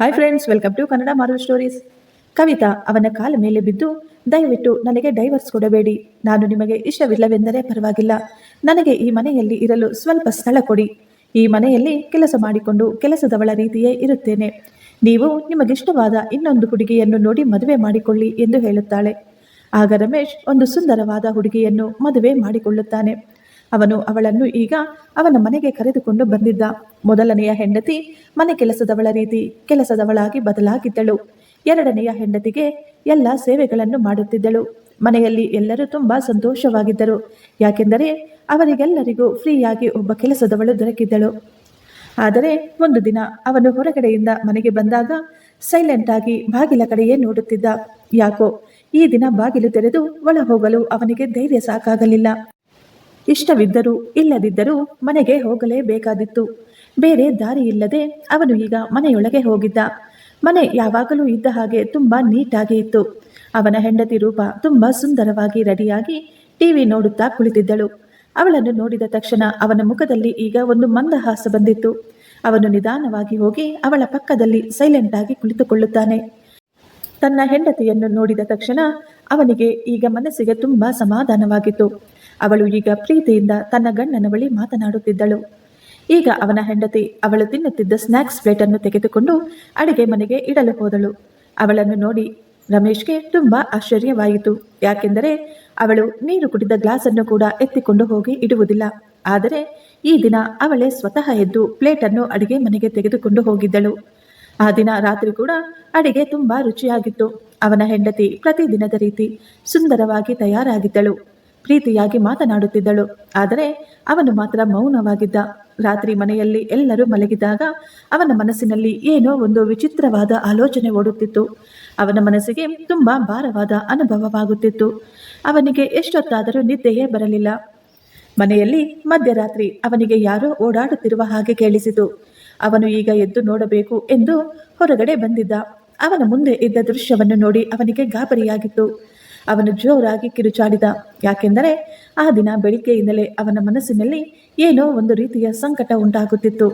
Hi friends welcome to Kannada moral stories Kavita ಅವನ ಕಾಲ ಮೇಲೆ ಬಿದ್ದು, ದಯವಿಟ್ಟು ನನಗೆ ಡೈವರ್ಸ್ ಕೊಡಬೇಡಿ. ನಾನು ನಿಮಗೆ ಇಷ್ಟವಿಲ್ಲವೆಂದರೆ ಪರವಾಗಿಲ್ಲ. ನನಗೆ ಈ ಮನೆಯಲ್ಲಿ ಇರಲು ಸ್ವಲ್ಪ ಸ್ಥಳ ಕೊಡಿ. ಈ ಮನೆಯಲ್ಲಿ ಕೆಲಸ ಮಾಡಿಕೊಂಡು ಕೆಲಸದವಳ ರೀತಿಯೇ ಇರುತ್ತೇನೆ. ನೀವು ನಿಮಗಿಷ್ಟವಾದ ಇನ್ನೊಂದು ಹುಡುಗಿಯನ್ನು ನೋಡಿ ಮದುವೆ ಮಾಡಿಕೊಳ್ಳಿ ಎಂದು ಹೇಳುತ್ತಾಳೆ. ಆಗ ರಮೇಶ್ ಒಂದು ಸುಂದರವಾದ ಹುಡುಗಿಯನ್ನು ಮದುವೆ ಮಾಡಿಕೊಳ್ಳುತ್ತಾನೆ. ಅವನು ಅವಳನ್ನು ಈಗ ಅವನ ಮನೆಗೆ ಕರೆದುಕೊಂಡು ಬಂದಿದ್ದ. ಮೊದಲನೆಯ ಹೆಂಡತಿ ಮನೆ ಕೆಲಸದವಳ ರೀತಿ ಕೆಲಸದವಳಾಗಿ ಬದಲಾಗಿದ್ದಳು. ಎರಡನೆಯ ಹೆಂಡತಿಗೆ ಎಲ್ಲ ಸೇವೆಗಳನ್ನು ಮಾಡುತ್ತಿದ್ದಳು. ಮನೆಯಲ್ಲಿ ಎಲ್ಲರೂ ತುಂಬಾ ಸಂತೋಷವಾಗಿದ್ದರು. ಯಾಕೆಂದರೆ ಅವರಿಗೆಲ್ಲರಿಗೂ ಫ್ರೀಯಾಗಿ ಒಬ್ಬ ಕೆಲಸದವಳು ದೊರಕಿದ್ದಳು. ಆದರೆ ಒಂದು ದಿನ ಅವನು ಹೊರಗಡೆಯಿಂದ ಮನೆಗೆ ಬಂದಾಗ ಸೈಲೆಂಟ್ ಆಗಿ ಬಾಗಿಲ ಕಡೆಯೇ ನೋಡುತ್ತಿದ್ದ. ಯಾಕೋ ಈ ದಿನ ಬಾಗಿಲು ತೆರೆದು ಒಳ ಹೋಗಲು ಅವನಿಗೆ ಧೈರ್ಯ ಸಾಕಾಗಲಿಲ್ಲ. ಇಷ್ಟವಿದ್ದರೂ ಇಲ್ಲದಿದ್ದರೂ ಮನೆಗೆ ಹೋಗಲೇಬೇಕಾದಿತ್ತು. ಬೇರೆ ದಾರಿ ಇಲ್ಲದೆ ಅವನು ಈಗ ಮನೆಯೊಳಗೆ ಹೋಗಿದ್ದ. ಮನೆ ಯಾವಾಗಲೂ ಇದ್ದ ಹಾಗೆ ತುಂಬಾ ನೀಟಾಗಿ ಇತ್ತು. ಅವನ ಹೆಂಡತಿ ರೂಪ ತುಂಬಾ ಸುಂದರವಾಗಿ ರೆಡಿಯಾಗಿ ಟಿವಿ ನೋಡುತ್ತಾ ಕುಳಿತಿದ್ದಳು. ಅವಳನ್ನು ನೋಡಿದ ತಕ್ಷಣ ಅವನ ಮುಖದಲ್ಲಿ ಈಗ ಒಂದು ಮಂದಹಾಸ ಬಂದಿತ್ತು. ಅವನು ನಿಧಾನವಾಗಿ ಹೋಗಿ ಅವಳ ಪಕ್ಕದಲ್ಲಿ ಸೈಲೆಂಟ್ ಆಗಿ ಕುಳಿತುಕೊಳ್ಳುತ್ತಾನೆ. ತನ್ನ ಹೆಂಡತಿಯನ್ನು ನೋಡಿದ ತಕ್ಷಣ ಅವನಿಗೆ ಈಗ ಮನಸ್ಸಿಗೆ ತುಂಬಾ ಸಮಾಧಾನವಾಗಿತ್ತು. ಅವಳು ಈಗ ಪ್ರೀತಿಯಿಂದ ತನ್ನ ಗಂಡನ ಬಳಿ ಮಾತನಾಡುತ್ತಿದ್ದಳು. ಈಗ ಅವನ ಹೆಂಡತಿ ಅವಳು ತಿನ್ನುತ್ತಿದ್ದ ಸ್ನ್ಯಾಕ್ಸ್ ಪ್ಲೇಟನ್ನು ತೆಗೆದುಕೊಂಡು ಅಡಿಗೆ ಮನೆಗೆ ಇಡಲು ಹೋದಳು. ಅವಳನ್ನು ನೋಡಿ ರಮೇಶ್ಗೆ ತುಂಬಾ ಆಶ್ಚರ್ಯವಾಯಿತು. ಯಾಕೆಂದರೆ ಅವಳು ನೀರು ಕುಡಿದ ಗ್ಲಾಸನ್ನು ಕೂಡ ಎತ್ತಿಕೊಂಡು ಹೋಗಿ ಇಡುವುದಿಲ್ಲ. ಆದರೆ ಈ ದಿನ ಅವಳೇ ಸ್ವತಃ ಎದ್ದು ಪ್ಲೇಟನ್ನು ಅಡಿಗೆ ಮನೆಗೆ ತೆಗೆದುಕೊಂಡು ಹೋಗಿದ್ದಳು. ಆ ದಿನ ರಾತ್ರಿ ಕೂಡ ಅಡಿಗೆ ತುಂಬಾ ರುಚಿಯಾಗಿತ್ತು. ಅವನ ಹೆಂಡತಿ ಪ್ರತಿದಿನದ ರೀತಿ ಸುಂದರವಾಗಿ ತಯಾರಾಗಿದ್ದಳು. ಪ್ರೀತಿಯಾಗಿ ಮಾತನಾಡುತ್ತಿದ್ದಳು. ಆದರೆ ಅವನು ಮಾತ್ರ ಮೌನವಾಗಿದ್ದ. ರಾತ್ರಿ ಮನೆಯಲ್ಲಿ ಎಲ್ಲರೂ ಮಲಗಿದಾಗ ಅವನ ಮನಸ್ಸಿನಲ್ಲಿ ಏನೋ ಒಂದು ವಿಚಿತ್ರವಾದ ಆಲೋಚನೆ ಓಡುತ್ತಿತ್ತು. ಅವನ ಮನಸ್ಸಿಗೆ ತುಂಬಾ ಭಾರವಾದ ಅನುಭವವಾಗುತ್ತಿತ್ತು. ಅವನಿಗೆ ಎಷ್ಟೊತ್ತಾದರೂ ನಿದ್ದೆಯೇ ಬರಲಿಲ್ಲ. ಮನೆಯಲ್ಲಿ ಮಧ್ಯರಾತ್ರಿ ಅವನಿಗೆ ಯಾರೋ ಓಡಾಡುತ್ತಿರುವ ಹಾಗೆ ಕೇಳಿಸಿತು. ಅವನು ಈಗ ಎದ್ದು ನೋಡಬೇಕು ಎಂದು ಹೊರಗಡೆ ಬಂದಿದ್ದ. ಅವನ ಮುಂದೆ ಇದ್ದ ದೃಶ್ಯವನ್ನು ನೋಡಿ ಅವನಿಗೆ ಗಾಬರಿಯಾಗಿತ್ತು. ಅವನು ಜೋರಾಗಿ ಕಿರುಚಾಡಿದ. ಯಾಕೆಂದರೆ ಆ ದಿನ ಬೆಳಿಗ್ಗೆಯಿಂದಲೇ ಅವನ ಮನಸ್ಸಿನಲ್ಲಿ ಏನೋ ಒಂದು ರೀತಿಯ ಸಂಕಟ ಉಂಟಾಗುತ್ತಿತ್ತು.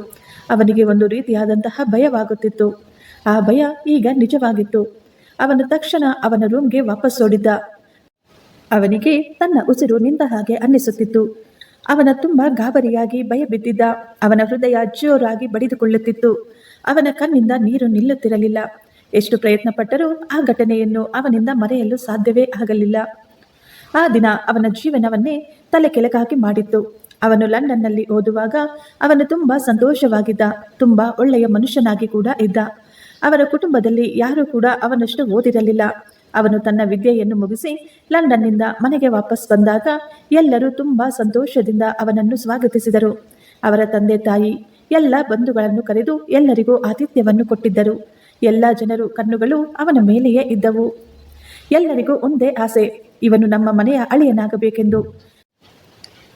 ಅವನಿಗೆ ಒಂದು ರೀತಿಯಾದಂತಹ ಭಯವಾಗುತ್ತಿತ್ತು. ಆ ಭಯ ಈಗ ನಿಜವಾಗಿತ್ತು. ಅವನು ತಕ್ಷಣ ಅವನ ರೂಮ್ಗೆ ವಾಪಸ್ ಓಡಿದ್ದ. ಅವನಿಗೆ ತನ್ನ ಉಸಿರು ನಿಂತ ಹಾಗೆ ಅನ್ನಿಸುತ್ತಿತ್ತು. ಅವನ ತುಂಬ ಗಾಬರಿಯಾಗಿ ಭಯ ಬಿದ್ದಿದ್ದ. ಅವನ ಹೃದಯ ಜೋರಾಗಿ ಬಡಿದುಕೊಳ್ಳುತ್ತಿತ್ತು. ಅವನ ಕಣ್ಣಿಂದ ನೀರು ನಿಲ್ಲುತ್ತಿರಲಿಲ್ಲ. ಎಷ್ಟು ಪ್ರಯತ್ನ ಪಟ್ಟರೂ ಆ ಘಟನೆಯನ್ನು ಅವನಿಂದ ಮರೆಯಲು ಸಾಧ್ಯವೇ ಆಗಲಿಲ್ಲ. ಆ ದಿನ ಅವನ ಜೀವನವನ್ನೇ ತಲೆ ಕೆಳಗಾಗಿ ಮಾಡಿತ್ತು. ಅವನು ಲಂಡನ್ನಲ್ಲಿ ಓದುವಾಗ ಅವನು ತುಂಬ ಸಂತೋಷವಾಗಿದ್ದ, ತುಂಬ ಒಳ್ಳೆಯ ಮನುಷ್ಯನಾಗಿ ಕೂಡ ಇದ್ದ. ಅವರ ಕುಟುಂಬದಲ್ಲಿ ಯಾರೂ ಕೂಡ ಅವನಷ್ಟು ಓದಿರಲಿಲ್ಲ. ಅವನು ತನ್ನ ವಿದ್ಯೆಯನ್ನು ಮುಗಿಸಿ ಲಂಡನ್ನಿಂದ ಮನೆಗೆ ವಾಪಸ್ ಬಂದಾಗ ಎಲ್ಲರೂ ತುಂಬ ಸಂತೋಷದಿಂದ ಅವನನ್ನು ಸ್ವಾಗತಿಸಿದರು. ಅವರ ತಂದೆ ತಾಯಿ, ಎಲ್ಲ ಬಂಧುಗಳನ್ನು ಕರೆದು ಎಲ್ಲರಿಗೂ ಆತಿಥ್ಯವನ್ನು ಕೊಟ್ಟಿದ್ದರು. ಎಲ್ಲ ಜನರು ಕಣ್ಣುಗಳು ಅವನ ಮೇಲೆಯೇ ಇದ್ದವು. ಎಲ್ಲರಿಗೂ ಒಂದೇ ಆಸೆ, ಇವನು ನಮ್ಮ ಮನೆಯ ಅಳಿಯನಾಗಬೇಕೆಂದು.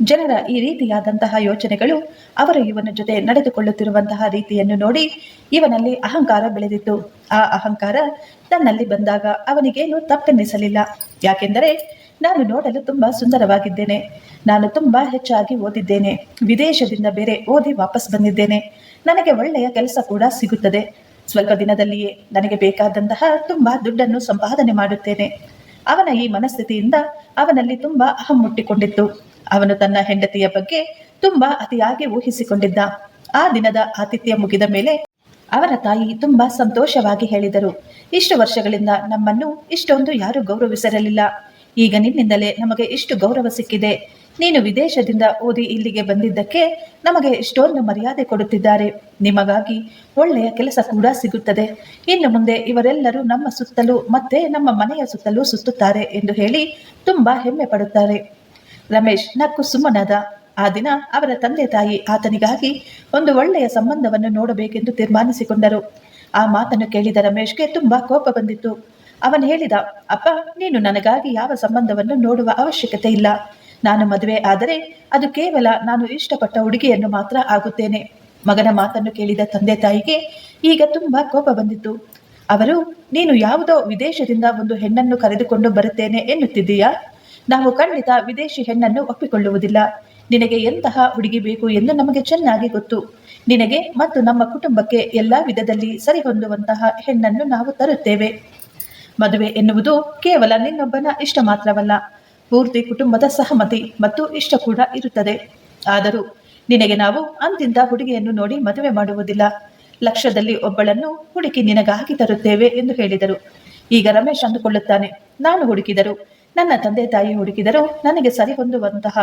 ಜನರ ಈ ರೀತಿಯಾದಂತಹ ಯೋಚನೆಗಳು ಅವರು ಇವನ ಜೊತೆ ನಡೆದುಕೊಳ್ಳುತ್ತಿರುವಂತಹ ರೀತಿಯನ್ನು ನೋಡಿ ಇವನಲ್ಲಿ ಅಹಂಕಾರ ಬೆಳೆದಿತ್ತು. ಆ ಅಹಂಕಾರ ತನ್ನಲ್ಲಿ ಬಂದಾಗ ಅವನಿಗೇನು ತಪ್ಪೆನ್ನಿಸಲಿಲ್ಲ ಯಾಕೆಂದರೆ ನಾನು ನೋಡಲು ತುಂಬ ಸುಂದರವಾಗಿದ್ದೇನೆ. ನಾನು ತುಂಬ ಹೆಚ್ಚಾಗಿ ಓದಿದ್ದೇನೆ. ವಿದೇಶದಿಂದ ಬೇರೆ ಓದಿ ವಾಪಸ್ ಬಂದಿದ್ದೇನೆ. ನನಗೆ ಒಳ್ಳೆಯ ಕೆಲಸ ಕೂಡ ಸಿಗುತ್ತದೆ. ಸ್ವಲ್ಪ ದಿನದಲ್ಲಿಯೇ ನನಗೆ ಬೇಕಾದಂತಹ ತುಂಬಾ ದುಡ್ಡನ್ನು ಸಂಪಾದನೆ ಮಾಡುತ್ತೇನೆ. ಅವನ ಈ ಮನಸ್ಥಿತಿಯಿಂದ ಅವನಲ್ಲಿ ತುಂಬಾ ಅಹಂ ಮುಟ್ಟಿಕೊಂಡಿತ್ತು. ಅವನು ತನ್ನ ಹೆಂಡತಿಯ ಬಗ್ಗೆ ತುಂಬಾ ಅತಿಯಾಗಿ ಊಹಿಸಿಕೊಂಡಿದ್ದ. ಆ ದಿನದ ಆತಿಥ್ಯ ಮುಗಿದ ಮೇಲೆ ಅವರ ತಾಯಿ ತುಂಬಾ ಸಂತೋಷವಾಗಿ ಹೇಳಿದರು. ಇಷ್ಟು ವರ್ಷಗಳಿಂದ ನಮ್ಮನ್ನು ಇಷ್ಟೊಂದು ಯಾರು ಗೌರವಿಸಿರಲಿಲ್ಲ. ಈಗ ನಿನ್ನಿಂದಲೇ ನಮಗೆ ಇಷ್ಟು ಗೌರವ ಸಿಕ್ಕಿದೆ. ನೀನು ವಿದೇಶದಿಂದ ಓದಿ ಇಲ್ಲಿಗೆ ಬಂದಿದ್ದಕ್ಕೆ ನಮಗೆ ಇಷ್ಟೊಂದು ಮರ್ಯಾದೆ ಕೊಡುತ್ತಿದ್ದಾರೆ. ನಿಮಗಾಗಿ ಒಳ್ಳೆಯ ಕೆಲಸ ಕೂಡ ಸಿಗುತ್ತದೆ. ಇನ್ನು ಮುಂದೆ ಇವರೆಲ್ಲರೂ ನಮ್ಮ ಸುತ್ತಲೂ ಮತ್ತೆ ನಮ್ಮ ಮನೆಯ ಸುತ್ತಲೂ ಸುತ್ತುತ್ತಾರೆ ಎಂದು ಹೇಳಿ ತುಂಬಾ ಹೆಮ್ಮೆ ಪಡುತ್ತಾರೆ. ರಮೇಶ್ ನಕ್ಕು ಸುಮ್ಮನಾದ. ಆ ದಿನ ಅವರ ತಂದೆ ತಾಯಿ ಆತನಿಗಾಗಿ ಒಂದು ಒಳ್ಳೆಯ ಸಂಬಂಧವನ್ನು ನೋಡಬೇಕೆಂದು ತೀರ್ಮಾನಿಸಿಕೊಂಡರು. ಆ ಮಾತನ್ನು ಕೇಳಿದ ರಮೇಶ್ಗೆ ತುಂಬಾ ಕೋಪ ಬಂದಿತ್ತು. ಅವನು ಹೇಳಿದ, ಅಪ್ಪ, ನೀನು ನನಗಾಗಿ ಯಾವ ಸಂಬಂಧವನ್ನು ನೋಡುವ ಅವಶ್ಯಕತೆ ಇಲ್ಲ. ನಾನು ಮದುವೆ ಆದರೆ ಅದು ಕೇವಲ ನಾನು ಇಷ್ಟಪಟ್ಟ ಹುಡುಗಿಯನ್ನು ಮಾತ್ರ ಆಗುತ್ತೇನೆ. ಮಗನ ಮಾತನ್ನು ಕೇಳಿದ ತಂದೆ ತಾಯಿಗೆ ಈಗ ತುಂಬಾ ಕೋಪ ಬಂದಿತ್ತು. ಅವರು, ನೀನು ಯಾವುದೋ ವಿದೇಶದಿಂದ ಒಂದು ಹೆಣ್ಣನ್ನು ಕರೆದುಕೊಂಡು ಬರುತ್ತೇನೆ ಎನ್ನುತ್ತಿದ್ದೀಯಾ? ನಾವು ಖಂಡಿತ ವಿದೇಶಿ ಹೆಣ್ಣನ್ನು ಒಪ್ಪಿಕೊಳ್ಳುವುದಿಲ್ಲ. ನಿನಗೆ ಎಂತಹ ಹುಡುಗಿ ಬೇಕು ಎಂದು ನಮಗೆ ಚೆನ್ನಾಗಿ ಗೊತ್ತು. ನಿನಗೆ ಮತ್ತು ನಮ್ಮ ಕುಟುಂಬಕ್ಕೆ ಎಲ್ಲ ವಿಧದಲ್ಲಿ ಸರಿಹೊಂದುವಂತಹ ಹೆಣ್ಣನ್ನು ನಾವು ತರುತ್ತೇವೆ. ಮದುವೆ ಎನ್ನುವುದು ಕೇವಲ ನಿನ್ನೊಬ್ಬನ ಇಷ್ಟ ಮಾತ್ರವಲ್ಲ. ಪೂರ್ತಿ ಕುಟುಂಬದ ಸಹಮತಿ ಮತ್ತು ಇಷ್ಟ ಕೂಡ ಇರುತ್ತದೆ. ಆದರೂ ನಿನಗೆ ನಾವು ಅಂತಿಂತ ಹುಡುಗಿಯನ್ನು ನೋಡಿ ಮದುವೆ ಮಾಡುವುದಿಲ್ಲ. ಲಕ್ಷದಲ್ಲಿ ಒಬ್ಬಳನ್ನು ಹುಡುಕಿ ನಿನಗಾಗಿ ತರುತ್ತೇವೆ ಎಂದು ಹೇಳಿದರು. ಈಗ ರಮೇಶ್ ಅಂದುಕೊಳ್ಳುತ್ತಾನೆ, ನಾನು ಹುಡುಕಿದರು, ನನ್ನ ತಂದೆ ತಾಯಿ ಹುಡುಕಿದರು ನನಗೆ ಸರಿ ಹೊಂದುವಂತಹ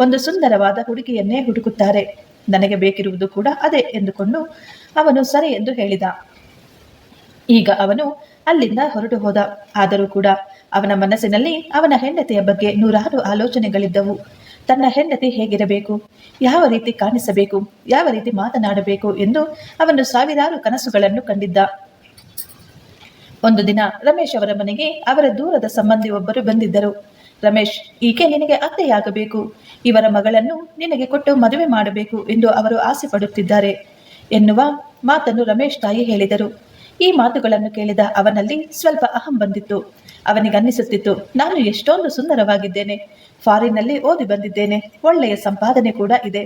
ಒಂದು ಸುಂದರವಾದ ಹುಡುಗಿಯನ್ನೇ ಹುಡುಕುತ್ತಾರೆ. ನನಗೆ ಬೇಕಿರುವುದು ಕೂಡ ಅದೇ ಎಂದುಕೊಂಡು ಅವನು ಸರಿ ಎಂದು ಹೇಳಿದ. ಈಗ ಅವನು ಅಲ್ಲಿಂದ ಹೊರಟು ಹೋದ. ಆದರೂ ಕೂಡ ಅವನ ಮನಸ್ಸಿನಲ್ಲಿ ಅವನ ಹೆಂಡತಿಯ ಬಗ್ಗೆ ನೂರಾರು ಆಲೋಚನೆಗಳಿದ್ದವು. ತನ್ನ ಹೆಂಡತಿ ಹೇಗಿರಬೇಕು? ಯಾವ ರೀತಿ ಕಾಣಿಸಬೇಕು? ಯಾವ ರೀತಿ ಮಾತನಾಡಬೇಕು ಎಂದು ಅವನು ಸಾವಿರಾರು ಕನಸುಗಳನ್ನು ಕಂಡಿದ್ದ. ಒಂದು ದಿನ ರಮೇಶ್ ಅವರ ಮನೆಗೆ ಅವರ ದೂರದ ಸಂಬಂಧಿ ಒಬ್ಬರು ಬಂದಿದ್ದರು. ರಮೇಶ್, ಈಕೆ ನಿನಗೆ ಅತ್ತೆಯಾಗಬೇಕು. ಇವರ ಮಗಳನ್ನು ನಿನಗೆ ಕೊಟ್ಟು ಮದುವೆ ಮಾಡಬೇಕು ಎಂದು ಅವರು ಆಸೆ ಪಡುತ್ತಿದ್ದಾರೆ ಎನ್ನುವ ಮಾತನ್ನು ರಮೇಶ್ ತಾಯಿ ಹೇಳಿದರು. ಈ ಮಾತುಗಳನ್ನು ಕೇಳಿದ ಅವನಲ್ಲಿ ಸ್ವಲ್ಪ ಅಹಂ ಬಂದಿತ್ತು. ಅವನಿಗನ್ನಿಸುತ್ತಿತ್ತು ನಾನು ಎಷ್ಟೊಂದು ಸುಂದರವಾಗಿದ್ದೇನೆ, ಫಾರಿನ್ನಲ್ಲಿ ಓದಿ ಬಂದಿದ್ದೇನೆ, ಒಳ್ಳೆಯ ಸಂಪಾದನೆ ಕೂಡ ಇದೆ.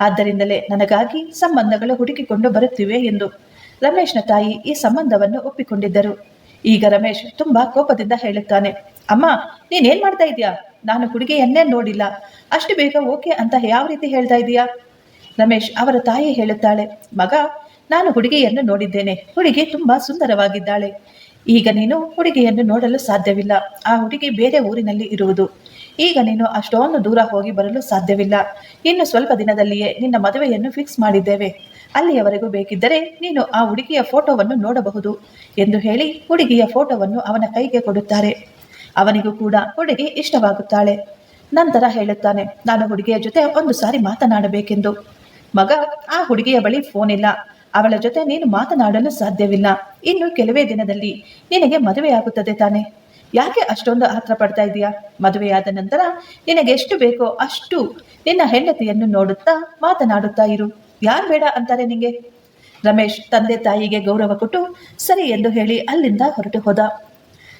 ಆದ್ದರಿಂದಲೇ ನನಗಾಗಿ ಸಂಬಂಧಗಳು ಹುಡುಕಿಕೊಂಡು ಬರುತ್ತಿವೆ ಎಂದು ರಮೇಶ್ನ ತಾಯಿ ಈ ಸಂಬಂಧವನ್ನು ಒಪ್ಪಿಕೊಂಡಿದ್ದರು. ಈಗ ರಮೇಶ್ ತುಂಬಾ ಕೋಪದಿಂದ ಹೇಳುತ್ತಾನೆ, ಅಮ್ಮ, ನೀನೇನ್ ಮಾಡ್ತಾ ಇದೀಯಾ ನಾನು ಹುಡುಗಿಯನ್ನೇ ನೋಡಿಲ್ಲ. ಅಷ್ಟು ಬೇಗ ಓಕೆ ಅಂತ ಯಾವ ರೀತಿ ಹೇಳ್ತಾ ಇದೀಯಾ ರಮೇಶ್ ಅವರ ತಾಯಿ ಹೇಳುತ್ತಾಳೆ, ಮಗ, ನಾನು ಹುಡುಗಿಯನ್ನು ನೋಡಿದ್ದೇನೆ. ಹುಡುಗಿ ತುಂಬಾ ಸುಂದರವಾಗಿದ್ದಾಳೆ. ಈಗ ನೀನು ಹುಡುಗಿಯನ್ನು ನೋಡಲು ಸಾಧ್ಯವಿಲ್ಲ. ಆ ಹುಡುಗಿ ಬೇರೆ ಊರಿನಲ್ಲಿ ಇರುವುದು. ಈಗ ನೀನು ಅಷ್ಟೊಂದು ದೂರ ಹೋಗಿ ಬರಲು ಸಾಧ್ಯವಿಲ್ಲ. ಇನ್ನು ಸ್ವಲ್ಪ ದಿನದಲ್ಲಿಯೇ ನಿನ್ನ ಮದುವೆಯನ್ನು ಫಿಕ್ಸ್ ಮಾಡಿದ್ದೇವೆ. ಅಲ್ಲಿಯವರೆಗೂ ಬೇಕಿದ್ದರೆ ನೀನು ಆ ಹುಡುಗಿಯ ಫೋಟೋವನ್ನು ನೋಡಬಹುದು ಎಂದು ಹೇಳಿ ಹುಡುಗಿಯ ಫೋಟೋವನ್ನು ಅವನ ಕೈಗೆ ಕೊಡುತ್ತಾರೆ. ಅವನಿಗೂ ಕೂಡ ಹುಡುಗಿ ಇಷ್ಟವಾಗುತ್ತಾಳೆ. ನಂತರ ಹೇಳುತ್ತಾನೆ, ನಾನು ಹುಡುಗಿಯ ಜೊತೆ ಒಂದು ಸಾರಿ ಮಾತನಾಡಬೇಕೆಂದು. ಮಗ, ಆ ಹುಡುಗಿಯ ಬಳಿ ಫೋನ್ ಇಲ್ಲ. ಅವಳ ಜೊತೆ ನೀನು ಮಾತನಾಡಲು ಸಾಧ್ಯವಿಲ್ಲ. ಇನ್ನು ಕೆಲವೇ ದಿನದಲ್ಲಿ ನಿನಗೆ ಮದುವೆಯಾಗುತ್ತದೆ ತಾನೆ. ಯಾಕೆ ಅಷ್ಟೊಂದು ಆತ್ರ ಪಡ್ತಾ ಇದೀಯಾ? ಮದುವೆಯಾದ ನಂತರ ನಿನಗೆ ಎಷ್ಟು ಬೇಕೋ ಅಷ್ಟು ನಿನ್ನ ಹೆಂಡತಿಯನ್ನು ನೋಡುತ್ತಾ ಮಾತನಾಡುತ್ತಾ ಇರು. ಯಾರು ಬೇಡ ಅಂತಾರೆ ನಿಂಗೆ? ರಮೇಶ್ ತಂದೆ ತಾಯಿಗೆ ಗೌರವ ಕೊಟ್ಟು ಸರಿ ಎಂದು ಹೇಳಿ ಅಲ್ಲಿಂದ ಹೊರಟು ಹೋದ.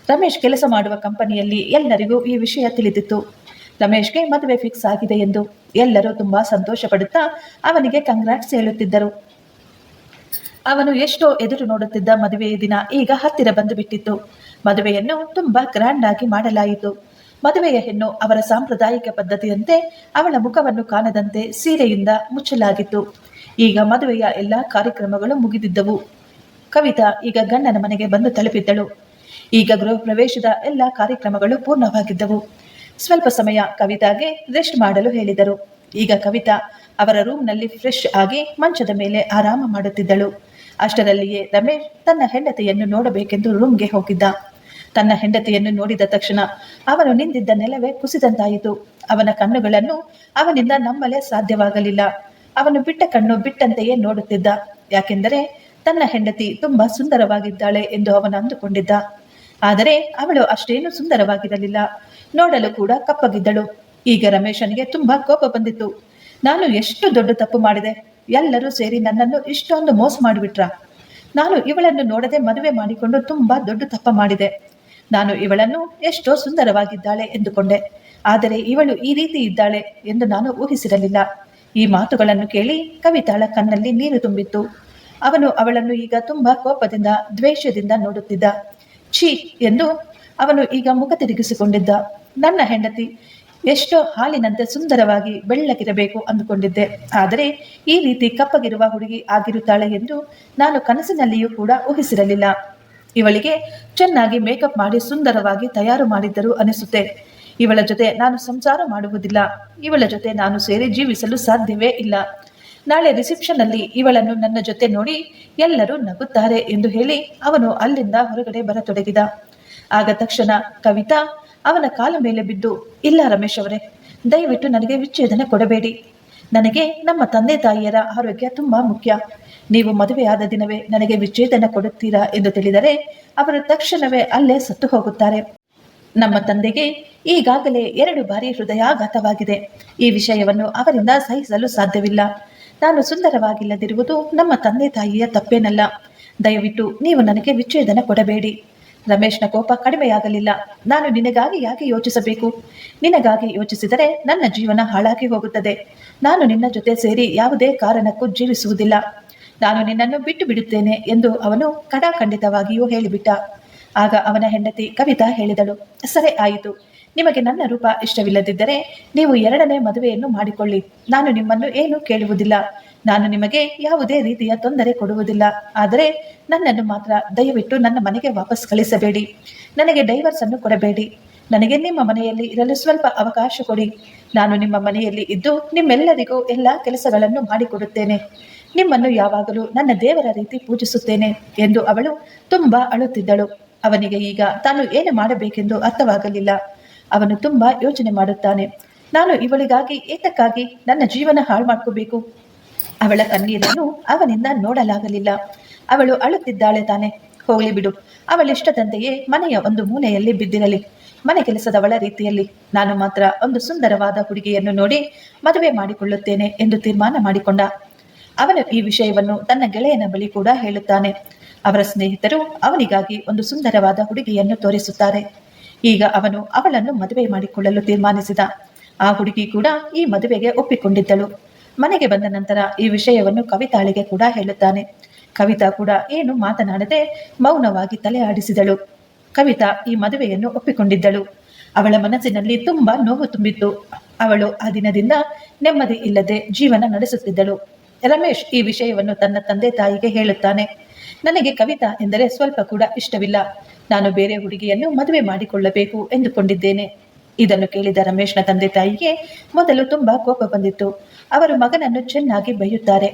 ರಮೇಶ್ ಕೆಲಸ ಮಾಡುವ ಕಂಪನಿಯಲ್ಲಿ ಎಲ್ಲರಿಗೂ ಈ ವಿಷಯ ತಿಳಿದಿತ್ತು. ರಮೇಶ್ಗೆ ಮದುವೆ ಫಿಕ್ಸ್ ಆಗಿದೆ ಎಂದು ಎಲ್ಲರೂ ತುಂಬಾ ಸಂತೋಷ ಅವನಿಗೆ ಕಂಗ್ರಾಟ್ಸ್ ಹೇಳುತ್ತಿದ್ದರು. ಅವನು ಎಷ್ಟೋ ಎದುರು ನೋಡುತ್ತಿದ್ದ ಮದುವೆಯ ದಿನ ಈಗ ಹತ್ತಿರ ಬಂದು ಬಿಟ್ಟಿತ್ತು ಮದುವೆಯನ್ನು ತುಂಬಾ ಗ್ರ್ಯಾಂಡ್ ಆಗಿ ಮಾಡಲಾಯಿತು. ಮದುವೆಯ ಹೆಣ್ಣು ಅವರ ಸಾಂಪ್ರದಾಯಿಕ ಪದ್ಧತಿಯಂತೆ ಅವಳ ಮುಖವನ್ನು ಕಾಣದಂತೆ ಸೀರೆಯಿಂದ ಮುಚ್ಚಲಾಗಿತ್ತು. ಈಗ ಮದುವೆಯ ಎಲ್ಲಾ ಕಾರ್ಯಕ್ರಮಗಳು ಮುಗಿದಿದ್ದವು. ಕವಿತಾ ಈಗ ಗಂಡನ ಮನೆಗೆ ಬಂದು ತಲುಪಿದ್ದಳು. ಈಗ ಗೃಹ ಪ್ರವೇಶದ ಎಲ್ಲ ಕಾರ್ಯಕ್ರಮಗಳು ಪೂರ್ಣವಾಗಿದ್ದವು. ಸ್ವಲ್ಪ ಸಮಯ ಕವಿತಾಗೆ ರೆಸ್ಟ್ ಮಾಡಲು ಹೇಳಿದರು. ಈಗ ಕವಿತಾ ಅವರ ರೂಮ್ನಲ್ಲಿ ಫ್ರೆಶ್ ಆಗಿ ಮಂಚದ ಮೇಲೆ ಆರಾಮ ಮಾಡುತ್ತಿದ್ದಳು. ಅಷ್ಟರಲ್ಲಿಯೇ ರಮೇಶ್ ತನ್ನ ಹೆಂಡತಿಯನ್ನು ನೋಡಬೇಕೆಂದು ರೂಮ್ಗೆ ಹೋಗಿದ್ದ. ತನ್ನ ಹೆಂಡತಿಯನ್ನು ನೋಡಿದ ತಕ್ಷಣ ಅವನು ನಿಂತಿದ್ದ ನೆಲವೇ ಕುಸಿದಂತಾಯಿತು. ಅವನ ಕಣ್ಣುಗಳನ್ನು ಅವನಿಂದ ನಂಬಲೇ ಸಾಧ್ಯವಾಗಲಿಲ್ಲ. ಅವನು ಬಿಟ್ಟ ಕಣ್ಣು ಬಿಟ್ಟಂತೆಯೇ ನೋಡುತ್ತಿದ್ದ. ಯಾಕೆಂದರೆ ತನ್ನ ಹೆಂಡತಿ ತುಂಬಾ ಸುಂದರವಾಗಿದ್ದಾಳೆ ಎಂದು ಅವನು ಅಂದುಕೊಂಡಿದ್ದ. ಆದರೆ ಅವಳು ಅಷ್ಟೇನು ಸುಂದರವಾಗಿರಲಿಲ್ಲ. ನೋಡಲು ಕೂಡ ಕಪ್ಪಗಿದ್ದಳು. ಈಗ ರಮೇಶನಿಗೆ ತುಂಬಾ ಕೋಪ ಬಂದಿತ್ತು. ನಾನು ಎಷ್ಟು ದೊಡ್ಡ ತಪ್ಪು ಮಾಡಿದೆ? ಎಲ್ಲರೂ ಸೇರಿ ನನ್ನನ್ನು ಇಷ್ಟೊಂದು ಮೋಸ ಮಾಡಿಬಿಟ್ರ. ನಾನು ಇವಳನ್ನು ನೋಡದೆ ಮದುವೆ ಮಾಡಿಕೊಂಡು ತುಂಬಾ ದೊಡ್ಡ ತಪ್ಪ ಮಾಡಿದೆ. ನಾನು ಇವಳನ್ನು ಎಷ್ಟೋ ಸುಂದರವಾಗಿದ್ದಾಳೆ ಎಂದುಕೊಂಡೆ. ಆದರೆ ಇವಳು ಈ ರೀತಿ ಇದ್ದಾಳೆ ಎಂದು ನಾನು ಊಹಿಸಿರಲಿಲ್ಲ. ಈ ಮಾತುಗಳನ್ನು ಕೇಳಿ ಕವಿತಾಳ ಕಣ್ಣಲ್ಲಿ ನೀರು ತುಂಬಿತ್ತು. ಅವನು ಅವಳನ್ನು ಈಗ ತುಂಬಾ ಕೋಪದಿಂದ, ದ್ವೇಷದಿಂದ ನೋಡುತ್ತಿದ್ದ. ಛೀ ಎಂದು ಅವನು ಈಗ ಮುಖ ತಿರುಗಿಸಿಕೊಂಡಿದ್ದ. ನನ್ನ ಹೆಂಡತಿ ಎಷ್ಟೋ ಹಾಲಿನಂತೆ ಸುಂದರವಾಗಿ ಬೆಳ್ಳಗಿರಬೇಕು ಅಂದುಕೊಂಡಿದ್ದೆ. ಆದರೆ ಈ ರೀತಿ ಕಪ್ಪಗಿರುವ ಹುಡುಗಿ ಆಗಿರುತ್ತಾಳೆ ಎಂದು ನಾನು ಕನಸಿನಲ್ಲಿಯೂ ಕೂಡ ಊಹಿಸಿರಲಿಲ್ಲ. ಇವಳಿಗೆ ಚೆನ್ನಾಗಿ ಮೇಕಪ್ ಮಾಡಿ ಸುಂದರವಾಗಿ ತಯಾರು ಮಾಡಿದ್ದರು ಅನಿಸುತ್ತೆ. ಇವಳ ಜೊತೆ ನಾನು ಸಂಸಾರ ಮಾಡುವುದಿಲ್ಲ. ಇವಳ ಜೊತೆ ನಾನು ಸೇರಿ ಜೀವಿಸಲು ಸಾಧ್ಯವೇ ಇಲ್ಲ. ನಾಳೆ ರಿಸೆಪ್ಷನ್ ಅಲ್ಲಿ ಇವಳನ್ನು ನನ್ನ ಜೊತೆ ನೋಡಿ ಎಲ್ಲರೂ ನಗುತ್ತಾರೆ ಎಂದು ಹೇಳಿ ಅವನು ಅಲ್ಲಿಂದ ಹೊರಗಡೆ ಬರತೊಡಗಿದ. ಆಗ ತಕ್ಷಣ ಕವಿತಾ ಅವನ ಕಾಲ ಮೇಲೆ ಬಿದ್ದು, ಇಲ್ಲ ರಮೇಶ್ ಅವರೇ, ದಯವಿಟ್ಟು ನನಗೆ ವಿಚ್ಛೇದನ ಕೊಡಬೇಡಿ. ನನಗೆ ನಮ್ಮ ತಂದೆ ತಾಯಿಯರ ಆರೋಗ್ಯ ತುಂಬಾ ಮುಖ್ಯ. ನೀವು ಮದುವೆಯಾದ ದಿನವೇ ನನಗೆ ವಿಚ್ಛೇದನ ಕೊಡುತ್ತೀರಾ ಎಂದು ತಿಳಿದರೆ ಅವರು ತಕ್ಷಣವೇ ಅಲ್ಲೇ ಸತ್ತು ಹೋಗುತ್ತಾರೆ. ನಮ್ಮ ತಂದೆಗೆ ಈಗಾಗಲೇ ಎರಡು ಬಾರಿ ಹೃದಯಾಘಾತವಾಗಿದೆ. ಈ ವಿಷಯವನ್ನು ಅವರಿಂದ ಸಹಿಸಲು ಸಾಧ್ಯವಿಲ್ಲ. ನಾನು ಸುಂದರವಾಗಿಲ್ಲದಿರುವುದು ನಮ್ಮ ತಂದೆ ತಾಯಿಯ ತಪ್ಪೇನಲ್ಲ. ದಯವಿಟ್ಟು ನೀವು ನನಗೆ ವಿಚ್ಛೇದನ ಕೊಡಬೇಡಿ. ರಮೇಶ್ನ ಕೋಪ ಕಡಿಮೆಯಾಗಲಿಲ್ಲ. ನಾನು ನಿನಗಾಗಿ ಯಾಕೆ ಯೋಚಿಸಬೇಕು? ನಿನಗಾಗಿ ಯೋಚಿಸಿದರೆ ನನ್ನ ಜೀವನ ಹಾಳಾಗಿ ಹೋಗುತ್ತದೆ. ನಾನು ನಿನ್ನ ಜೊತೆ ಸೇರಿ ಯಾವುದೇ ಕಾರಣಕ್ಕೂ ಜೀವಿಸುವುದಿಲ್ಲ. ನಾನು ನಿನ್ನನ್ನು ಬಿಟ್ಟು ಬಿಡುತ್ತೇನೆ ಎಂದು ಅವನು ಕಡಾಖಂಡಿತವಾಗಿಯೂ ಹೇಳಿಬಿಟ್ಟ. ಆಗ ಅವನ ಹೆಂಡತಿ ಕವಿತಾ ಹೇಳಿದಳು, ಸರಿ ಆಯಿತು. ನಿಮಗೆ ನನ್ನ ರೂಪ ಇಷ್ಟವಿಲ್ಲದಿದ್ದರೆ ನೀವು ಎರಡನೇ ಮದುವೆಯನ್ನು ಮಾಡಿಕೊಳ್ಳಿ. ನಾನು ನಿಮ್ಮನ್ನು ಏನು ಕೇಳುವುದಿಲ್ಲ. ನಾನು ನಿಮಗೆ ಯಾವುದೇ ರೀತಿಯ ತೊಂದರೆ ಕೊಡುವುದಿಲ್ಲ. ಆದರೆ ನನ್ನನ್ನು ಮಾತ್ರ ದಯವಿಟ್ಟು ನನ್ನ ಮನೆಗೆ ವಾಪಸ್ ಕಳಿಸಬೇಡಿ. ನನಗೆ ಡೈವರ್ಸ್ ಅನ್ನು ಕೊಡಬೇಡಿ. ನನಗೆ ನಿಮ್ಮ ಮನೆಯಲ್ಲಿ ಇರಲು ಸ್ವಲ್ಪ ಅವಕಾಶ ಕೊಡಿ. ನಾನು ನಿಮ್ಮ ಮನೆಯಲ್ಲಿ ಇದ್ದು ನಿಮ್ಮೆಲ್ಲರಿಗೂ ಎಲ್ಲ ಕೆಲಸಗಳನ್ನು ಮಾಡಿಕೊಡುತ್ತೇನೆ. ನಿಮ್ಮನ್ನು ಯಾವಾಗಲೂ ನನ್ನ ದೇವರ ರೀತಿ ಪೂಜಿಸುತ್ತೇನೆ ಎಂದು ಅವಳು ತುಂಬಾ ಅಳುತ್ತಿದ್ದಳು. ಅವನಿಗೆ ಈಗ ತಾನು ಏನು ಮಾಡಬೇಕೆಂದು ಅರ್ಥವಾಗಲಿಲ್ಲ. ಅವನು ತುಂಬಾ ಯೋಚನೆ ಮಾಡುತ್ತಾನೆ. ನಾನು ಇವಳಿಗಾಗಿ ಏತಕ್ಕಾಗಿ ನನ್ನ ಜೀವನ ಹಾಳು ಮಾಡ್ಕೋಬೇಕು? ಅವಳ ಕಣ್ಣೀರನ್ನು ಅವನಿಂದ ನೋಡಲಾಗಲಿಲ್ಲ. ಅವಳು ಅಳುತ್ತಿದ್ದಾಳೆ ತಾನೆ. ಹೋಗಲಿ ಬಿಡು. ಅವಳಿಷ್ಟದಂತೆಯೇ ಮನೆಯ ಒಂದು ಮೂಲೆಯಲ್ಲಿ ಬಿದ್ದಿರಲಿ. ಮನೆ ಕೆಲಸದವಳ ರೀತಿಯಲ್ಲಿ. ನಾನು ಮಾತ್ರ ಒಂದು ಸುಂದರವಾದ ಹುಡುಗಿಯನ್ನು ನೋಡಿ ಮದುವೆ ಮಾಡಿಕೊಳ್ಳುತ್ತೇನೆ ಎಂದು ತೀರ್ಮಾನ ಮಾಡಿಕೊಂಡ. ಅವನು ಈ ವಿಷಯವನ್ನು ತನ್ನ ಗೆಳೆಯನ ಬಳಿ ಕೂಡ ಹೇಳುತ್ತಾನೆ. ಅವರ ಸ್ನೇಹಿತರು ಅವನಿಗಾಗಿ ಒಂದು ಸುಂದರವಾದ ಹುಡುಗಿಯನ್ನು ತೋರಿಸುತ್ತಾರೆ. ಈಗ ಅವನು ಅವಳನ್ನು ಮದುವೆ ಮಾಡಿಕೊಳ್ಳಲು ತೀರ್ಮಾನಿಸಿದ. ಆ ಹುಡುಗಿ ಕೂಡ ಈ ಮದುವೆಗೆ ಒಪ್ಪಿಕೊಂಡಿದ್ದಳು. ಮನೆಗೆ ಬಂದ ನಂತರ ಈ ವಿಷಯವನ್ನು ಕವಿತಾಳಿಗೆ ಕೂಡ ಹೇಳುತ್ತಾನೆ. ಕವಿತಾ ಕೂಡ ಏನು ಮಾತನಾಡದೆ ಮೌನವಾಗಿ ತಲೆ ಆಡಿಸಿದಳು. ಕವಿತಾ ಈ ಮದುವೆಯನ್ನು ಒಪ್ಪಿಕೊಂಡಿದ್ದಳು. ಅವಳ ಮನಸ್ಸಿನಲ್ಲಿ ತುಂಬಾ ನೋವು ತುಂಬಿತ್ತು. ಅವಳು ಆ ದಿನದಿಂದ ನೆಮ್ಮದಿ ಇಲ್ಲದೆ ಜೀವನ ನಡೆಸುತ್ತಿದ್ದಳು. ರಮೇಶ್ ಈ ವಿಷಯವನ್ನು ತನ್ನ ತಂದೆ ತಾಯಿಗೆ ಹೇಳುತ್ತಾನೆ. ನನಗೆ ಕವಿತಾ ಎಂದರೆ ಸ್ವಲ್ಪ ಕೂಡ ಇಷ್ಟವಿಲ್ಲ. ನಾನು ಬೇರೆ ಹುಡುಗಿಯನ್ನು ಮದುವೆ ಮಾಡಿಕೊಳ್ಳಬೇಕು ಎಂದುಕೊಂಡಿದ್ದೇನೆ. ಇದನ್ನು ಕೇಳಿದ ರಮೇಶ್ನ ತಂದೆ ತಾಯಿಗೆ ಮೊದಲು ತುಂಬಾ ಕೋಪ ಬಂದಿತ್ತು. ಅವರು ಮಗನನ್ನು ಚೆನ್ನಾಗಿ ಬೈಯುತ್ತಾರೆ.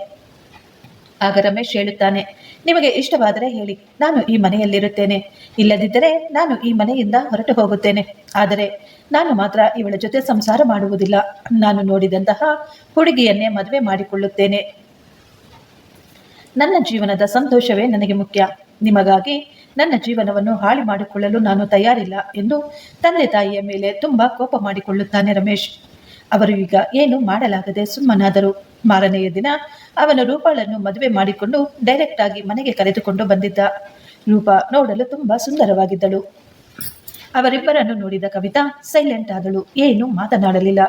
ಆಗ ರಮೇಶ್ ಹೇಳುತ್ತಾನೆ, ನಿಮಗೆ ಇಷ್ಟವಾದರೆ ಹೇಳಿ, ನಾನು ಈ ಮನೆಯಲ್ಲಿರುತ್ತೇನೆ. ಇಲ್ಲದಿದ್ದರೆ ನಾನು ಈ ಮನೆಯಿಂದ ಹೊರಟು ಹೋಗುತ್ತೇನೆ. ಆದರೆ ನಾನು ಮಾತ್ರ ಇವಳ ಜೊತೆ ಸಂಸಾರ ಮಾಡುವುದಿಲ್ಲ. ನಾನು ನೋಡಿದಂತಹ ಹುಡುಗಿಯನ್ನೇ ಮದುವೆ ಮಾಡಿಕೊಳ್ಳುತ್ತೇನೆ. ನನ್ನ ಜೀವನದ ಸಂತೋಷವೇ ನನಗೆ ಮುಖ್ಯ. ನಿಮಗಾಗಿ ನನ್ನ ಜೀವನವನ್ನು ಹಾಳು ಮಾಡಿಕೊಳ್ಳಲು ನಾನು ತಯಾರಿಲ್ಲ ಎಂದು ತಂದೆ ತಾಯಿಯ ಮೇಲೆ ತುಂಬಾ ಕೋಪ ಮಾಡಿಕೊಳ್ಳುತ್ತಾನೆ ರಮೇಶ್. ಅವರು ಈಗ ಏನು ಮಾಡಲಾಗದೆ ಸುಮ್ಮನಾದರು. ಮಾರನೆಯ ದಿನ ಅವನು ರೂಪಾಳನ್ನು ಮದುವೆ ಮಾಡಿಕೊಂಡು ಡೈರೆಕ್ಟ್ ಆಗಿ ಮನೆಗೆ ಕರೆದುಕೊಂಡು ಬಂದಿದ್ದ. ರೂಪ ನೋಡಲು ತುಂಬಾ ಸುಂದರವಾಗಿದ್ದಳು. ಅವರಿಬ್ಬರನ್ನು ನೋಡಿದ ಕವಿತಾ ಸೈಲೆಂಟ್ ಆದಳು. ಏನು ಮಾತನಾಡಲಿಲ್ಲ.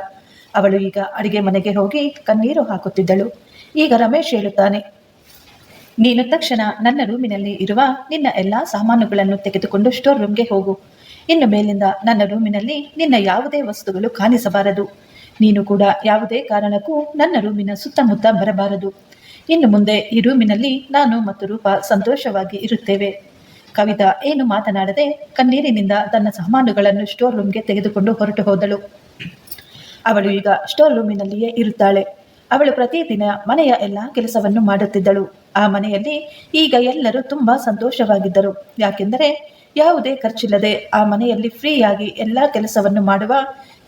ಅವಳು ಈಗ ಅಡಿಗೆ ಮನೆಗೆ ಹೋಗಿ ಕಣ್ಣೀರು ಹಾಕುತ್ತಿದ್ದಳು. ಈಗ ರಮೇಶ್ ಹೇಳುತ್ತಾನೆ ನೀನು ತಕ್ಷಣ ನನ್ನ ರೂಮಿನಲ್ಲಿ ಇರುವ ನಿನ್ನ ಎಲ್ಲಾ ಸಾಮಾನುಗಳನ್ನು ತೆಗೆದುಕೊಂಡು ಸ್ಟೋರ್ ರೂಮ್ಗೆ ಹೋಗು. ಇನ್ನು ಮೇಲಿಂದ ನನ್ನ ರೂಮಿನಲ್ಲಿ ನಿನ್ನ ಯಾವುದೇ ವಸ್ತುಗಳು ಕಾಣಿಸಬಾರದು. ನೀನು ಕೂಡ ಯಾವುದೇ ಕಾರಣಕ್ಕೂ ನನ್ನ ರೂಮಿನ ಸುತ್ತಮುತ್ತ ಬರಬಾರದು. ಇನ್ನು ಮುಂದೆ ಈ ರೂಮಿನಲ್ಲಿ ನಾನು ಮತ್ತು ರೂಪ ಸಂತೋಷವಾಗಿ ಇರುತ್ತೇವೆ. ಕವಿತಾ ಏನು ಮಾತನಾಡದೆ ಕಣ್ಣೀರಿನಿಂದ ತನ್ನ ಸಾಮಾನುಗಳನ್ನು ಸ್ಟೋರ್ ರೂಮ್ಗೆ ತೆಗೆದುಕೊಂಡು ಹೊರಟು ಹೋದಳು. ಅವಳು ಈಗ ಸ್ಟೋರ್ ರೂಮಿನಲ್ಲಿಯೇ ಇರುತ್ತಾಳೆ. ಅವಳು ಪ್ರತಿದಿನ ಮನೆಯ ಎಲ್ಲ ಕೆಲಸವನ್ನು ಮಾಡುತ್ತಿದ್ದಳು. ಆ ಮನೆಯಲ್ಲಿ ಈಗ ಎಲ್ಲರೂ ತುಂಬಾ ಸಂತೋಷವಾಗಿದ್ದರು. ಯಾಕೆಂದರೆ ಯಾವುದೇ ಖರ್ಚಿಲ್ಲದೆ ಆ ಮನೆಯಲ್ಲಿ ಫ್ರೀಯಾಗಿ ಎಲ್ಲ ಕೆಲಸವನ್ನು ಮಾಡುವ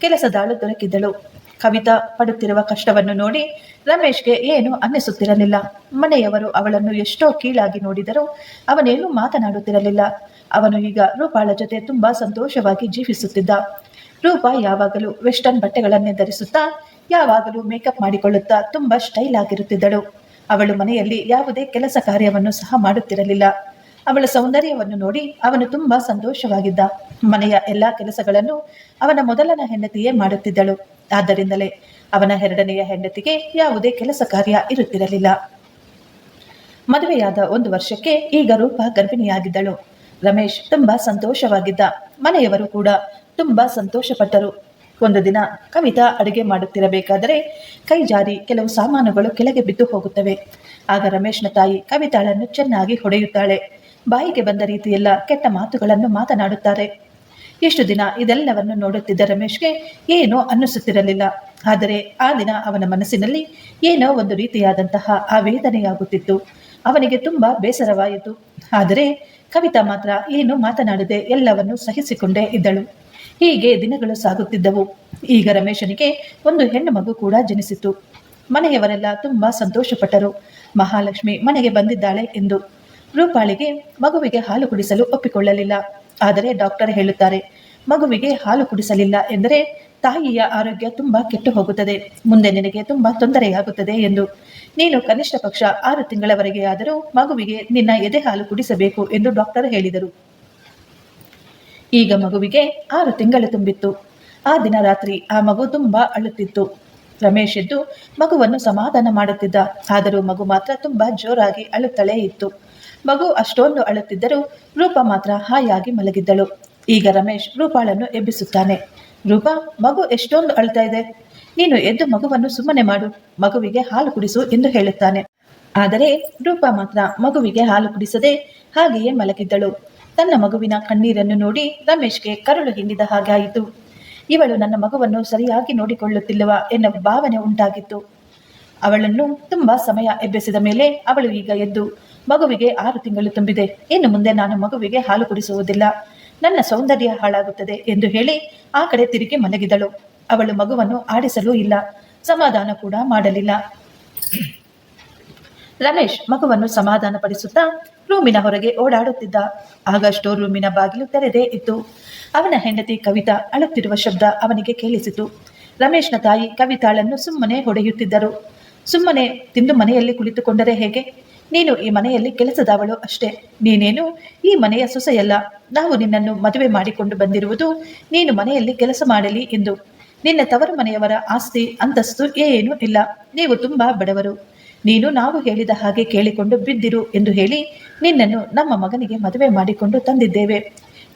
ಕೆಲಸದಾಳು ದೊರಕಿದ್ದಳು. ಕವಿತಾ ಪಡುತ್ತಿರುವ ಕಷ್ಟವನ್ನು ನೋಡಿ ರಮೇಶ್ಗೆ ಏನು ಅನ್ನಿಸುತ್ತಿರಲಿಲ್ಲ. ಮನೆಯವರು ಅವಳನ್ನು ಎಷ್ಟೋ ಕೀಳಾಗಿ ನೋಡಿದರೂ ಅವನೇನು ಮಾತನಾಡುತ್ತಿರಲಿಲ್ಲ. ಅವನು ಈಗ ರೂಪಾಳ ಜೊತೆ ತುಂಬಾ ಸಂತೋಷವಾಗಿ ಜೀವಿಸುತ್ತಿದ್ದ. ರೂಪ ಯಾವಾಗಲೂ ವೆಸ್ಟರ್ನ್ ಬಟ್ಟೆಗಳನ್ನೇ ಧರಿಸುತ್ತಾ, ಯಾವಾಗಲೂ ಮೇಕಪ್ ಮಾಡಿಕೊಳ್ಳುತ್ತಾ ತುಂಬಾ ಸ್ಟೈಲ್ ಆಗಿರುತ್ತಿದ್ದಳು. ಅವಳು ಮನೆಯಲ್ಲಿ ಯಾವುದೇ ಕೆಲಸ ಕಾರ್ಯವನ್ನು ಸಹ ಮಾಡುತ್ತಿರಲಿಲ್ಲ. ಅವಳ ಸೌಂದರ್ಯವನ್ನು ನೋಡಿ ಅವನು ತುಂಬಾ ಸಂತೋಷವಾಗಿದ್ದ. ಮನೆಯ ಎಲ್ಲಾ ಕೆಲಸಗಳನ್ನು ಅವನ ಮೊದಲನ ಹೆಂಡತಿಯೇ ಮಾಡುತ್ತಿದ್ದಳು. ಆದ್ದರಿಂದಲೇ ಅವನ ಎರಡನೆಯ ಹೆಂಡತಿಗೆ ಯಾವುದೇ ಕೆಲಸ ಕಾರ್ಯ ಇರುತ್ತಿರಲಿಲ್ಲ. ಮದುವೆಯಾದ ಒಂದು ವರ್ಷಕ್ಕೆ ಈಗ ರೂಪ ಗರ್ಭಿಣಿಯಾಗಿದ್ದಳು. ರಮೇಶ್ ತುಂಬಾ ಸಂತೋಷವಾಗಿದ್ದ. ಮನೆಯವರು ಕೂಡ ತುಂಬಾ ಸಂತೋಷಪಟ್ಟರು. ಒಂದು ದಿನ ಕವಿತಾ ಅಡುಗೆ ಮಾಡುತ್ತಿರಬೇಕಾದರೆ ಕೈ ಜಾರಿ ಕೆಲವು ಸಾಮಾನುಗಳು ಕೆಳಗೆ ಬಿದ್ದು ಹೋಗುತ್ತವೆ. ಆಗ ರಮೇಶ್ನ ತಾಯಿ ಕವಿತಾಳನ್ನು ಚೆನ್ನಾಗಿ ಹೊಡೆಯುತ್ತಾಳೆ. ಬಾಯಿಗೆ ಬಂದ ರೀತಿಯೆಲ್ಲ ಕೆಟ್ಟ ಮಾತುಗಳನ್ನು ಮಾತನಾಡುತ್ತಾರೆ. ಇಷ್ಟು ದಿನ ಇದೆಲ್ಲವನ್ನು ನೋಡುತ್ತಿದ್ದ ರಮೇಶ್ಗೆ ಏನೋ ಅನ್ನಿಸುತ್ತಿರಲಿಲ್ಲ. ಆದರೆ ಆ ದಿನ ಅವನ ಮನಸ್ಸಿನಲ್ಲಿ ಏನೋ ಒಂದು ರೀತಿಯಾದಂತಹ ಆ ವೇದನೆಯಾಗುತ್ತಿತ್ತು ಅವನಿಗೆ ತುಂಬಾ ಬೇಸರವಾಯಿತು. ಆದರೆ ಕವಿತಾ ಮಾತ್ರ ಏನು ಮಾತನಾಡದೆ ಎಲ್ಲವನ್ನು ಸಹಿಸಿಕೊಂಡೇ ಇದ್ದಳು. ಹೀಗೆ ದಿನಗಳು ಸಾಗುತ್ತಿದ್ದವು. ಈಗ ರಮೇಶನಿಗೆ ಒಂದು ಹೆಣ್ಣು ಮಗು ಕೂಡ ಜನಿಸಿತು. ಮನೆಯವರೆಲ್ಲ ತುಂಬಾ ಸಂತೋಷಪಟ್ಟರು. ಮಹಾಲಕ್ಷ್ಮಿ ಮನೆಗೆ ಬಂದಿದ್ದಾಳೆ ಎಂದು. ರೂಪಾಳಿಗೆ ಮಗುವಿಗೆ ಹಾಲು ಕುಡಿಸಲು ಒಪ್ಪಿಕೊಳ್ಳಲಿಲ್ಲ. ಆದರೆ ಡಾಕ್ಟರ್ ಹೇಳುತ್ತಾರೆ, ಮಗುವಿಗೆ ಹಾಲು ಕುಡಿಸಲಿಲ್ಲ ಎಂದರೆ ತಾಯಿಯ ಆರೋಗ್ಯ ತುಂಬಾ ಕೆಟ್ಟು ಹೋಗುತ್ತದೆ. ಮುಂದೆ ನಿನಗೆ ತುಂಬಾ ತೊಂದರೆಯಾಗುತ್ತದೆ ಎಂದು. ನೀನು ಕನಿಷ್ಠ ಪಕ್ಷ ಆರು ತಿಂಗಳವರೆಗೆ ಆದರೂ ಮಗುವಿಗೆ ನಿನ್ನ ಎದೆ ಹಾಲು ಕುಡಿಸಬೇಕು ಎಂದು ಡಾಕ್ಟರ್ ಹೇಳಿದರು. ಈಗ ಮಗುವಿಗೆ ಆರು ತಿಂಗಳು ತುಂಬಿತ್ತು. ಆ ದಿನ ರಾತ್ರಿ ಆ ಮಗು ತುಂಬಾ ಅಳುತ್ತಿತ್ತು. ರಮೇಶ್ ಎದ್ದು ಮಗುವನ್ನು ಸಮಾಧಾನ ಮಾಡುತ್ತಿದ್ದ. ಆದರೂ ಮಗು ಮಾತ್ರ ತುಂಬಾ ಜೋರಾಗಿ ಅಳುತ್ತಲೇ ಇತ್ತು. ಮಗು ಅಷ್ಟೊಂದು ಅಳುತ್ತಿದ್ದರೂ ರೂಪ ಮಾತ್ರ ಹಾಯಾಗಿ ಮಲಗಿದ್ದಳು. ಈಗ ರಮೇಶ್ ರೂಪಾಳನ್ನು ಎಬ್ಬಿಸುತ್ತಾನೆ. ರೂಪ, ಮಗು ಎಷ್ಟೊಂದು ಅಳ್ತಾ ಇದೆ. ನೀನು ಎದ್ದು ಮಗುವನ್ನು ಸುಮ್ಮನೆ ಮಾಡು. ಮಗುವಿಗೆ ಹಾಲು ಕುಡಿಸು ಎಂದು ಹೇಳುತ್ತಾನೆ. ಆದರೆ ರೂಪಾ ಮಾತ್ರ ಮಗುವಿಗೆ ಹಾಲು ಕುಡಿಸದೆ ಹಾಗೆಯೇ ಮಲಗಿದ್ದಳು. ತನ್ನ ಮಗುವಿನ ಕಣ್ಣೀರನ್ನು ನೋಡಿ ರಮೇಶ್ಗೆ ಕರುಳು ಹಿಂಡಿದ ಹಾಗಾಯಿತು ಇವಳು ನನ್ನ ಮಗುವನ್ನು ಸರಿಯಾಗಿ ನೋಡಿಕೊಳ್ಳುತ್ತಿಲ್ಲವ ಎನ್ನುವ ಭಾವನೆ ಉಂಟಾಗಿತ್ತು. ಅವಳನ್ನು ತುಂಬಾ ಸಮಯ ಎಬ್ಬೆಸಿದ ಮೇಲೆ ಅವಳು ಈಗ ಎದ್ದು, ಮಗುವಿಗೆ ಆರು ತಿಂಗಳು ತುಂಬಿದೆ, ಇನ್ನು ಮುಂದೆ ನಾನು ಮಗುವಿಗೆ ಹಾಲು ಕುಡಿಸುವುದಿಲ್ಲ, ನನ್ನ ಸೌಂದರ್ಯ ಹಾಳಾಗುತ್ತದೆ ಎಂದು ಹೇಳಿ ಆ ಕಡೆ ತಿರುಗಿ ಮಲಗಿದಳು. ಅವಳು ಮಗುವನ್ನು ಆಡಿಸಲೂ ಇಲ್ಲ, ಸಮಾಧಾನ ಕೂಡ ಮಾಡಲಿಲ್ಲ. ರಮೇಶ್ ಮಗುವನ್ನು ಸಮಾಧಾನ ಪಡಿಸುತ್ತಾ ರೂಮಿನ ಹೊರಗೆ ಓಡಾಡುತ್ತಿದ್ದ. ಆಗ ಸ್ಟೋರ್ ರೂಮಿನ ಬಾಗಿಲು ತೆರೆದೇ ಇತ್ತು. ಅವನ ಹೆಂಡತಿ ಕವಿತಾ ಅಳುತ್ತಿರುವ ಶಬ್ದ ಅವನಿಗೆ ಕೇಳಿಸಿತು. ರಮೇಶ್ನ ತಾಯಿ ಕವಿತಾಳನ್ನು ಸುಮ್ಮನೆ ಹೊಡೆಯುತ್ತಿದ್ದರು. ಸುಮ್ಮನೆ ತಿಂದು ಮನೆಯಲ್ಲಿ ಕುಳಿತುಕೊಂಡರೆ ಹೇಗೆ? ನೀನು ಈ ಮನೆಯಲ್ಲಿ ಕೆಲಸದವಳು ಅಷ್ಟೇ. ನೀನೇನು? ಈ ಮನೆಯ ಸೊಸೆಯಲ್ಲ. ನಾವು ನಿನ್ನನ್ನು ಮದುವೆ ಮಾಡಿಕೊಂಡು ಬಂದಿರುವುದು ನೀನು ಮನೆಯಲ್ಲಿ ಕೆಲಸ ಮಾಡಲಿ ಎಂದು. ನಿನ್ನ ತವರು ಮನೆಯವರ ಆಸ್ತಿ, ಅಂತಸ್ತು ಏನೂ ಇಲ್ಲ. ನೀವು ತುಂಬಾ ಬಡವರು. ನೀನು ನಾವು ಹೇಳಿದ ಹಾಗೆ ಕೇಳಿಕೊಂಡು ಬಿದ್ದಿರು ಎಂದು ಹೇಳಿ ನಿನ್ನನ್ನು ನಮ್ಮ ಮಗನಿಗೆ ಮದುವೆ ಮಾಡಿಕೊಂಡು ತಂದಿದ್ದೇವೆ.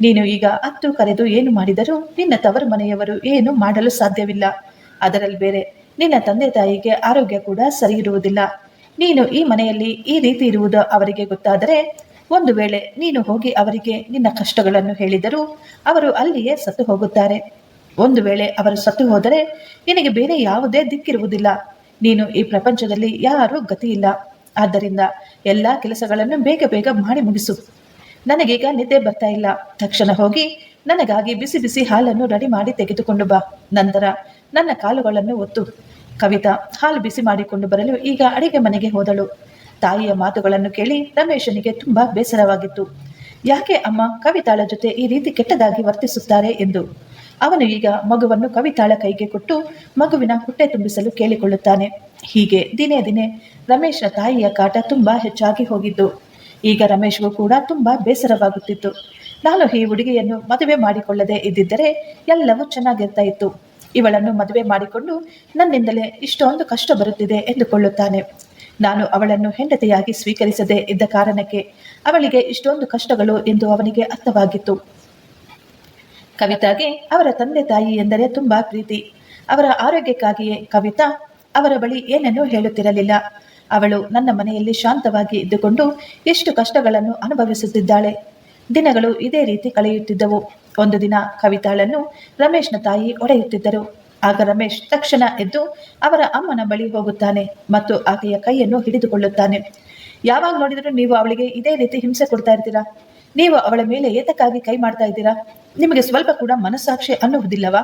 ನೀನು ಈಗ ಹತ್ತು ಕರೆದು ಏನು ಮಾಡಿದರೂ ನಿನ್ನ ತವರು ಮನೆಯವರು ಏನು ಮಾಡಲು ಸಾಧ್ಯವಿಲ್ಲ. ಅದರಲ್ಲಿ ಬೇರೆ ನಿನ್ನ ತಂದೆ ತಾಯಿಗೆ ಆರೋಗ್ಯ ಕೂಡ ಸರಿ ಇರುವುದಿಲ್ಲ ನೀನು ಈ ಮನೆಯಲ್ಲಿ ಈ ರೀತಿ ಇರುವುದು ಅವರಿಗೆ ಗೊತ್ತಾದರೆ ಒಂದು ವೇಳೆ ನೀನು ಹೋಗಿ ಅವರಿಗೆ ನಿನ್ನ ಕಷ್ಟಗಳನ್ನು ಹೇಳಿದರೂ ಅವರು ಅಲ್ಲಿಯೇ ಸತ್ತು ಹೋಗುತ್ತಾರೆ. ಒಂದು ವೇಳೆ ಅವರು ಸತ್ತು ಹೋದರೆ ನಿನಗೆ ಬೇರೆ ಯಾವುದೇ ದಿಕ್ಕಿರುವುದಿಲ್ಲ. ನೀನು ಈ ಪ್ರಪಂಚದಲ್ಲಿ ಯಾರೂ ಗತಿ ಇಲ್ಲ ಆದ್ದರಿಂದ ಎಲ್ಲ ಕೆಲಸಗಳನ್ನು ಬೇಗ ಬೇಗ ಮಾಡಿ ಮುಗಿಸು. ನನಗೀಗ ನಿದ್ದೆ ಬರ್ತಾ ಇಲ್ಲ. ತಕ್ಷಣ ಹೋಗಿ ನನಗಾಗಿ ಬಿಸಿ ಬಿಸಿ ಹಾಲನ್ನು ರೆಡಿ ಮಾಡಿ ತೆಗೆದುಕೊಂಡು ಬಾ. ನಂತರ ನನ್ನ ಕಾಲುಗಳನ್ನು ಒತ್ತು. ಕವಿತಾ ಹಾಲು ಬಿಸಿ ಮಾಡಿಕೊಂಡು ಬರಲು ಈಗ ಅಡಿಗೆ ಮನೆಗೆ ಹೋದಳು. ತಾಯಿಯ ಮಾತುಗಳನ್ನು ಕೇಳಿ ರಮೇಶನಿಗೆ ತುಂಬಾ ಬೇಸರವಾಗಿತ್ತು. ಯಾಕೆ ಅಮ್ಮ ಕವಿತಾಳ ಜೊತೆ ಈ ರೀತಿ ಕೆಟ್ಟದಾಗಿ ವರ್ತಿಸುತ್ತಾರೆ ಎಂದು? ಅವನು ಈಗ ಮಗುವನ್ನು ಕವಿತಾಳ ಕೈಗೆ ಕೊಟ್ಟು ಮಗುವಿನ ಹೊಟ್ಟೆ ತುಂಬಿಸಲು ಕೇಳಿಕೊಳ್ಳುತ್ತಾನೆ. ಹೀಗೆ ದಿನೇ ದಿನೇ ರಮೇಶ್ನ ತಾಯಿಯ ಕಾಟ ತುಂಬಾ ಹೆಚ್ಚಾಗಿ ಹೋಗಿದ್ದು. ಈಗ ರಮೇಶ್ಗೂ ಕೂಡ ತುಂಬಾ ಬೇಸರವಾಗುತ್ತಿತ್ತು. ನಾನು ಈ ಹುಡುಗಿಯನ್ನು ಮದುವೆ ಮಾಡಿಕೊಳ್ಳದೆ ಇದ್ದಿದ್ದರೆ ಎಲ್ಲವೂ ಚೆನ್ನಾಗಿರ್ತಾ ಇತ್ತು. ಇವಳನ್ನು ಮದುವೆ ಮಾಡಿಕೊಂಡು ನನ್ನಿಂದಲೇ ಇಷ್ಟೊಂದು ಕಷ್ಟ ಬರುತ್ತಿದೆ ಎಂದುಕೊಳ್ಳುತ್ತಾನೆ. ನಾನು ಅವಳನ್ನು ಹೆಂಡತಿಯಾಗಿ ಸ್ವೀಕರಿಸದೆ ಇದ್ದ ಕಾರಣಕ್ಕೆ ಅವಳಿಗೆ ಇಷ್ಟೊಂದು ಕಷ್ಟಗಳು ಎಂದು ಅವನಿಗೆ ಅರ್ಥವಾಗಿತ್ತು. ಕವಿತಾಗೆ ಅವರ ತಂದೆ ತಾಯಿ ಎಂದರೆ ತುಂಬಾ ಪ್ರೀತಿ. ಅವರ ಆರೋಗ್ಯಕ್ಕಾಗಿಯೇ ಕವಿತಾ ಅವರ ಬಳಿ ಏನನ್ನೂ ಹೇಳುತ್ತಿರಲಿಲ್ಲ. ಅವಳು ನನ್ನ ಮನೆಯಲ್ಲಿ ಶಾಂತವಾಗಿ ಇದ್ದುಕೊಂಡು ಎಷ್ಟು ಕಷ್ಟಗಳನ್ನು ಅನುಭವಿಸುತ್ತಿದ್ದಾಳೆ. ದಿನಗಳು ಇದೇ ರೀತಿ ಕಳೆಯುತ್ತಿದ್ದವು. ಒಂದು ದಿನ ಕವಿತಾಳನ್ನು ರಮೇಶ್ನ ತಾಯಿ ಒಡೆಯುತ್ತಿದ್ದರು ಆಗ ರಮೇಶ್ ತಕ್ಷಣ ಎದ್ದು ಅವರ ಅಮ್ಮನ ಬಳಿ ಹೋಗುತ್ತಾನೆ ಮತ್ತು ಆಕೆಯ ಕೈಯನ್ನು ಹಿಡಿದುಕೊಳ್ಳುತ್ತಾನೆ. ಯಾವಾಗ ನೋಡಿದರೂ ನೀವು ಅವಳಿಗೆ ಇದೇ ರೀತಿ ಹಿಂಸೆ ಕೊಡ್ತಾ ಇರ್ತೀರಾ? ನೀವು ಅವಳ ಮೇಲೆ ಏತಕ್ಕಾಗಿ ಕೈ ಮಾಡ್ತಾ ಇದ್ದೀರಾ? ನಿಮಗೆ ಸ್ವಲ್ಪ ಕೂಡ ಮನಸ್ಸಾಕ್ಷಿ ಅನ್ನುವುದಿಲ್ಲವಾ?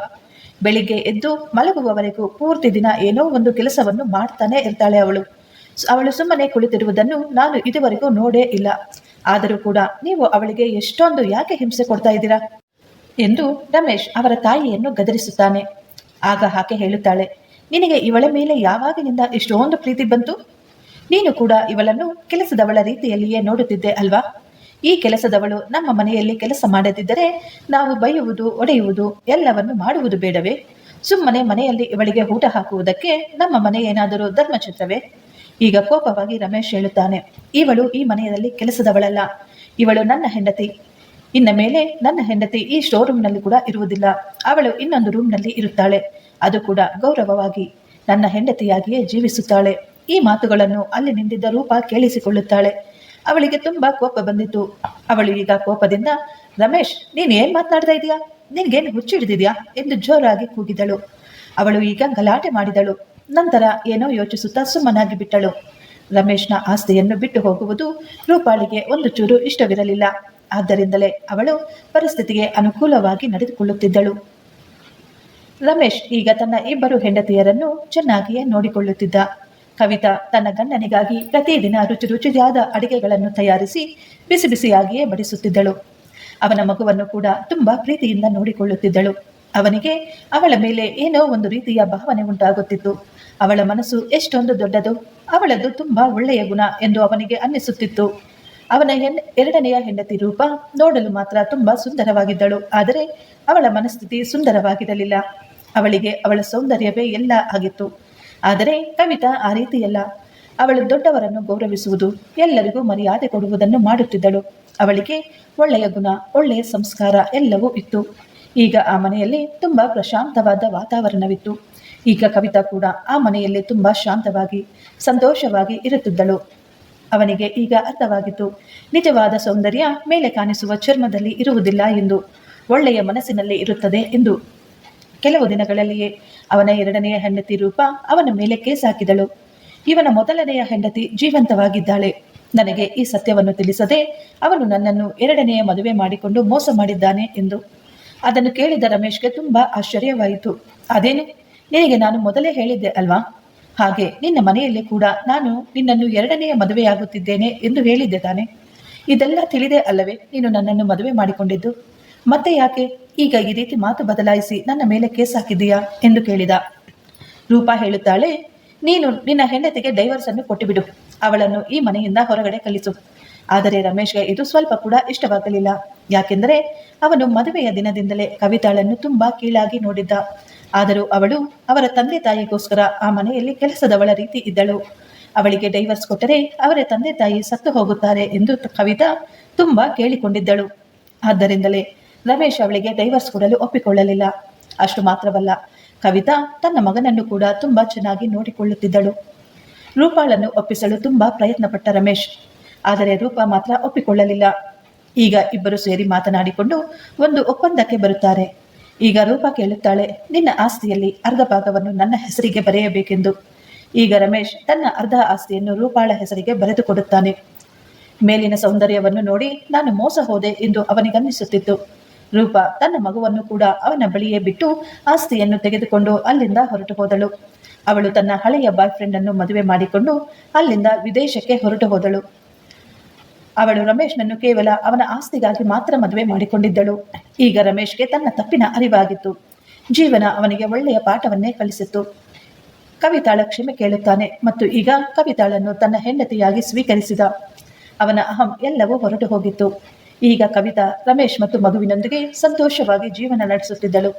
ಬೆಳಿಗ್ಗೆ ಎದ್ದು ಮಲಗುವವರೆಗೂ ಪೂರ್ತಿ ದಿನ ಏನೋ ಒಂದು ಕೆಲಸವನ್ನು ಮಾಡ್ತಾನೆ ಇರ್ತಾಳೆ ಅವಳು. ಅವಳು ಸುಮ್ಮನೆ ಕುಳಿತಿರುವುದನ್ನು ನಾನು ಇದುವರೆಗೂ ನೋಡೇ ಇಲ್ಲ. ಆದರೂ ಕೂಡ ನೀವು ಅವಳಿಗೆ ಎಷ್ಟೊಂದು ಯಾಕೆ ಹಿಂಸೆ ಕೊಡ್ತಾ ಇದ್ದೀರಾ? ಎಂದು ರಮೇಶ್ ಅವರ ತಾಯಿಯನ್ನು ಗದರಿಸುತ್ತಾನೆ. ಆಗ ಆಕೆ ಹೇಳುತ್ತಾಳೆ, ನಿನಗೆ ಇವಳ ಮೇಲೆ ಯಾವಾಗಿನಿಂದ ಇಷ್ಟೊಂದು ಪ್ರೀತಿ ಬಂತು? ನೀನು ಕೂಡ ಇವಳನ್ನು ಕೆಲಸದವಳ ರೀತಿಯಲ್ಲಿಯೇ ನೋಡುತ್ತಿದ್ದೆ ಅಲ್ವಾ? ಈ ಕೆಲಸದವಳು ನಮ್ಮ ಮನೆಯಲ್ಲಿ ಕೆಲಸ ಮಾಡದಿದ್ದರೆ ನಾವು ಬೈಯುವುದು, ಒಡೆಯುವುದು ಎಲ್ಲವನ್ನು ಮಾಡುವುದು ಬೇಡವೇ? ಸುಮ್ಮನೆ ಮನೆಯಲ್ಲಿ ಇವಳಿಗೆ ಊಟ ಹಾಕುವುದಕ್ಕೆ ನಮ್ಮ ಮನೆ ಏನಾದರೂ ಧರ್ಮಚಿತ್ರವೇ ಈಗ ಕೋಪವಾಗಿ ರಮೇಶ್ ಹೇಳುತ್ತಾನೆ, ಇವಳು ಈ ಮನೆಯಲ್ಲಿ ಕೆಲಸದವಳಲ್ಲ. ಇವಳು ನನ್ನ ಹೆಂಡತಿ. ಇನ್ನ ಮೇಲೆ ನನ್ನ ಹೆಂಡತಿ ಈ ಶೋರೂಮ್ನಲ್ಲಿ ರೂಮ್ನಲ್ಲಿ ಕೂಡ ಇರುವುದಿಲ್ಲ. ಅವಳು ಇನ್ನೊಂದು ರೂಮ್ನಲ್ಲಿ ಇರುತ್ತಾಳೆ. ಅದು ಕೂಡ ಗೌರವವಾಗಿ ನನ್ನ ಹೆಂಡತಿಯಾಗಿಯೇ ಜೀವಿಸುತ್ತಾಳೆ. ಈ ಮಾತುಗಳನ್ನು ಅಲ್ಲಿ ನಿಂತಿದ್ದ ರೂಪ ಕೇಳಿಸಿಕೊಳ್ಳುತ್ತಾಳೆ. ಅವಳಿಗೆ ತುಂಬಾ ಕೋಪ ಬಂದಿತ್ತು. ಅವಳು ಈಗ ಕೋಪದಿಂದ, ರಮೇಶ್, ನೀನ್ ಏನ್ ಮಾತನಾಡ್ತಾ ಇದೀಯಾ? ನಿನ್ಗೇನು ಹುಚ್ಚಿಡಿದಿದ್ಯಾ ಎಂದು ಜೋರಾಗಿ ಕೂಗಿದಳು. ಅವಳು ಈಗ ಗಲಾಟೆ ಮಾಡಿದಳು. ನಂತರ ಏನೋ ಯೋಚಿಸುತ್ತಾ ಸುಮ್ಮನಾಗಿ ಬಿಟ್ಟಳು. ರಮೇಶ್ನ ಆಸ್ತಿಯನ್ನು ಬಿಟ್ಟು ಹೋಗುವುದು ರೂಪಾಳಿಗೆ ಒಂದು ಚೂರು ಇಷ್ಟವಿರಲಿಲ್ಲ. ಆದ್ದರಿಂದಲೇ ಅವಳು ಪರಿಸ್ಥಿತಿಗೆ ಅನುಕೂಲವಾಗಿ ನಡೆದುಕೊಳ್ಳುತ್ತಿದ್ದಳು. ರಮೇಶ್ ಈಗ ತನ್ನ ಇಬ್ಬರು ಹೆಂಡತಿಯರನ್ನು ಚೆನ್ನಾಗಿಯೇ ನೋಡಿಕೊಳ್ಳುತ್ತಿದ್ದ. ಕವಿತಾ ತನ್ನ ಗಂಡನಿಗಾಗಿ ಪ್ರತಿದಿನ ರುಚಿ ರುಚಿಯಾದ ಅಡಿಗೆಗಳನ್ನು ತಯಾರಿಸಿ ಬಿಸಿ ಬಿಸಿಯಾಗಿಯೇ ಬಡಿಸುತ್ತಿದ್ದಳು. ಅವನ ಮಗುವನ್ನು ಕೂಡ ತುಂಬಾ ಪ್ರೀತಿಯಿಂದ ನೋಡಿಕೊಳ್ಳುತ್ತಿದ್ದಳು. ಅವನಿಗೆ ಅವಳ ಮೇಲೆ ಏನೋ ಒಂದು ರೀತಿಯ ಭಾವನೆ ಉಂಟಾಗುತ್ತಿತ್ತು. ಅವಳ ಮನಸ್ಸು ಎಷ್ಟೊಂದು ದೊಡ್ಡದು, ಅವಳದ್ದು ತುಂಬಾ ಒಳ್ಳೆಯ ಗುಣ ಎಂದು ಅವನಿಗೆ ಅನ್ನಿಸುತ್ತಿತ್ತು. ಅವನ ಎರಡನೆಯ ಹೆಂಡತಿ ರೂಪ ನೋಡಲು ಮಾತ್ರ ತುಂಬಾ ಸುಂದರವಾಗಿದ್ದಳು, ಆದರೆ ಅವಳ ಮನಸ್ಥಿತಿ ಸುಂದರವಾಗಿರಲಿಲ್ಲ. ಅವಳಿಗೆ ಅವಳ ಸೌಂದರ್ಯವೇ ಎಲ್ಲ ಆಗಿತ್ತು. ಆದರೆ ಕವಿತಾ ಆ ರೀತಿಯಲ್ಲ. ಅವಳು ದೊಡ್ಡವರನ್ನು ಗೌರವಿಸುವುದು ಎಲ್ಲರಿಗೂ ಮರ್ಯಾದೆ ಕೊಡುವುದನ್ನು ಮಾಡುತ್ತಿದ್ದಳು. ಅವಳಿಗೆ ಒಳ್ಳೆಯ ಗುಣ, ಒಳ್ಳೆಯ ಸಂಸ್ಕಾರ ಎಲ್ಲವೂ ಇತ್ತು. ಈಗ ಆ ಮನೆಯಲ್ಲಿ ತುಂಬಾ ಪ್ರಶಾಂತವಾದ ವಾತಾವರಣವಿತ್ತು. ಈಗ ಕವಿತಾ ಕೂಡ ಆ ಮನೆಯಲ್ಲಿ ತುಂಬಾ ಶಾಂತವಾಗಿ, ಸಂತೋಷವಾಗಿ ಇರುತ್ತಿದ್ದಳು. ಅವನಿಗೆ ಈಗ ಅರ್ಥವಾಗಿತ್ತು. ನಿಜವಾದ ಸೌಂದರ್ಯ ಮೇಲೆ ಕಾಣಿಸುವ ಚರ್ಮದಲ್ಲಿ ಇರುವುದಿಲ್ಲ ಎಂದು, ಒಳ್ಳೆಯ ಮನಸ್ಸಿನಲ್ಲಿ ಇರುತ್ತದೆ ಎಂದು. ಕೆಲವು ದಿನಗಳಲ್ಲಿಯೇ ಅವನ ಎರಡನೆಯ ಹೆಂಡತಿ ರೂಪ ಅವನ ಮೇಲೆ ಕೇಸ್ ಹಾಕಿದಳು. ಇವನ ಮೊದಲನೆಯ ಹೆಂಡತಿ ಜೀವಂತವಾಗಿದ್ದಾಳೆ. ನನಗೆ ಈ ಸತ್ಯವನ್ನು ತಿಳಿಸದೆ ಅವನು ನನ್ನನ್ನು ಎರಡನೆಯ ಮದುವೆ ಮಾಡಿಕೊಂಡು ಮೋಸ ಮಾಡಿದ್ದಾನೆ ಎಂದು. ಅದನ್ನು ಕೇಳಿದ ರಮೇಶ್ಗೆ ತುಂಬಾ ಆಶ್ಚರ್ಯವಾಯಿತು. ಅದೇನು? ನಿನಗೆ ನಾನು ಮೊದಲೇ ಹೇಳಿದ್ದೆ ಅಲ್ವಾ? ಹಾಗೆ ನಿನ್ನ ಮನೆಯಲ್ಲಿ ಕೂಡ ನಾನು ನಿನ್ನನ್ನು ಎರಡನೆಯ ಮದುವೆಯಾಗುತ್ತಿದ್ದೇನೆ ಎಂದು ಹೇಳಿದ್ದೆ ತಾನೆ. ಇದೆಲ್ಲ ತಿಳಿದೆ ಅಲ್ಲವೇ ನೀನು ನನ್ನನ್ನು ಮದುವೆ ಮಾಡಿಕೊಂಡಿದ್ದು? ಮತ್ತೆ ಯಾಕೆ? ಈಗ ಈ ರೀತಿ ಮಾತು ಬದಲಾಯಿಸಿ ನನ್ನ ಮೇಲೆ ಕೇಸ್ ಹಾಕಿದ್ದೀಯಾ? ಎಂದು ಕೇಳಿದ. ರೂಪಾ ಹೇಳುತ್ತಾಳೆ, ನೀನು ನಿನ್ನ ಹೆಂಡತಿಗೆ ಡೈವರ್ಸ್ ಅನ್ನು ಕೊಟ್ಟುಬಿಡು. ಅವಳನ್ನು ಈ ಮನೆಯಿಂದ ಹೊರಗಡೆ ಕಳಿಸು. ಆದರೆ ರಮೇಶ್ಗೆ ಇದು ಸ್ವಲ್ಪ ಕೂಡ ಇಷ್ಟವಾಗಲಿಲ್ಲ. ಯಾಕೆಂದರೆ ಅವನು ಮದುವೆಯ ದಿನದಿಂದಲೇ ಕವಿತಾಳನ್ನು ತುಂಬಾ ಕೀಳಾಗಿ ನೋಡಿದ್ದ. ಆದರೂ ಅವಳು ಅವರ ತಂದೆ ತಾಯಿಗೋಸ್ಕರ ಆ ಮನೆಯಲ್ಲಿ ಕೆಲಸದವಳ ರೀತಿ ಇದ್ದಳು. ಅವಳಿಗೆ ಡೈವರ್ಸ್ ಕೊಟ್ಟರೆ ಅವರ ತಂದೆ ತಾಯಿ ಸತ್ತು ಹೋಗುತ್ತಾರೆ ಎಂದು ಕವಿತಾ ತುಂಬಾ ಕೇಳಿಕೊಂಡಿದ್ದಳು. ಆದ್ದರಿಂದಲೇ ರಮೇಶ್ ಅವಳಿಗೆ ಡೈವರ್ಸ್ ಕೊಡಲು ಒಪ್ಪಿಕೊಳ್ಳಲಿಲ್ಲ. ಅಷ್ಟು ಮಾತ್ರವಲ್ಲ, ಕವಿತಾ ತನ್ನ ಮಗನನ್ನು ಕೂಡ ತುಂಬಾ ಚೆನ್ನಾಗಿ ನೋಡಿಕೊಳ್ಳುತ್ತಿದ್ದಳು. ರೂಪಾಳನ್ನು ಒಪ್ಪಿಸಲು ತುಂಬಾ ಪ್ರಯತ್ನಪಟ್ಟ ರಮೇಶ್, ಆದರೆ ರೂಪಾ ಮಾತ್ರ ಒಪ್ಪಿಕೊಳ್ಳಲಿಲ್ಲ. ಈಗ ಇಬ್ಬರು ಸೇರಿ ಮಾತನಾಡಿಕೊಂಡು ಒಂದು ಒಪ್ಪಂದಕ್ಕೆ ಬರುತ್ತಾರೆ. ಈಗ ರೂಪಾ ಕೇಳುತ್ತಾಳೆ, ನಿನ್ನ ಆಸ್ತಿಯಲ್ಲಿ ಅರ್ಧ ಭಾಗವನ್ನು ನನ್ನ ಹೆಸರಿಗೆ ಬರೆಯಬೇಕೆಂದು. ಈಗ ರಮೇಶ್ ತನ್ನ ಅರ್ಧ ಆಸ್ತಿಯನ್ನು ರೂಪಾಳ ಹೆಸರಿಗೆ ಬರೆದುಕೊಡುತ್ತಾನೆ. ಮೇಲಿನ ಸೌಂದರ್ಯವನ್ನು ನೋಡಿ ನಾನು ಮೋಸ ಹೋದೆ ಎಂದು ಅವನಿಗನ್ನಿಸುತ್ತಿತ್ತು. ರೂಪ ತನ್ನ ಮಗುವನ್ನು ಕೂಡ ಅವನ ಬಳಿಯೇ ಬಿಟ್ಟು ಆಸ್ತಿಯನ್ನು ತೆಗೆದುಕೊಂಡು ಅಲ್ಲಿಂದ ಹೊರಟು ಹೋದಳು. ಅವಳು ತನ್ನ ಹಳೆಯ ಬಾಯ್ ಫ್ರೆಂಡ್ ಅನ್ನು ಮದುವೆ ಮಾಡಿಕೊಂಡು ಅಲ್ಲಿಂದ ವಿದೇಶಕ್ಕೆ ಹೊರಟು ಹೋದಳು. ಅವಳು ರಮೇಶ್ನನ್ನು ಕೇವಲ ಅವನ ಆಸ್ತಿಗಾಗಿ ಮಾತ್ರ ಮದುವೆ ಮಾಡಿಕೊಂಡಿದ್ದಳು. ಈಗ ರಮೇಶ್ಗೆ ತನ್ನ ತಪ್ಪಿನ ಅರಿವಾಗಿತ್ತು. ಜೀವನ ಅವನಿಗೆ ಒಳ್ಳೆಯ ಪಾಠವನ್ನೇ ಕಲಿಸಿತ್ತು. ಕವಿತಾಳ ಕ್ಷಮೆ ಕೇಳುತ್ತಾನೆ ಮತ್ತು ಈಗ ಕವಿತಾಳನ್ನು ತನ್ನ ಹೆಂಡತಿಯಾಗಿ ಸ್ವೀಕರಿಸಿದ. ಅವನ ಅಹಂ ಎಲ್ಲವೂ ಹೊರಟು ಹೋಗಿತ್ತು. ಈಗ ಕವಿತಾ, ರಮೇಶ್ ಮತ್ತು ಮಗುವಿನೊಂದಿಗೆ ಸಂತೋಷವಾಗಿ ಜೀವನ ನಡೆಸುತ್ತಿದ್ದಳು.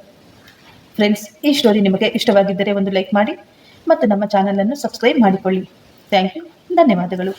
ಫ್ರೆಂಡ್ಸ್ ಈ ಸ್ಟೋರಿ ನಿಮಗೆ ಇಷ್ಟವಾಗಿದ್ದರೆ ಒಂದು ಲೈಕ್ ಮಾಡಿ ಮತ್ತು ನಮ್ಮ ಚಾನಲನ್ನು ಸಬ್ಸ್ಕ್ರೈಬ್ ಮಾಡಿಕೊಳ್ಳಿ. ಥ್ಯಾಂಕ್ ಯು ಧನ್ಯವಾದಗಳು.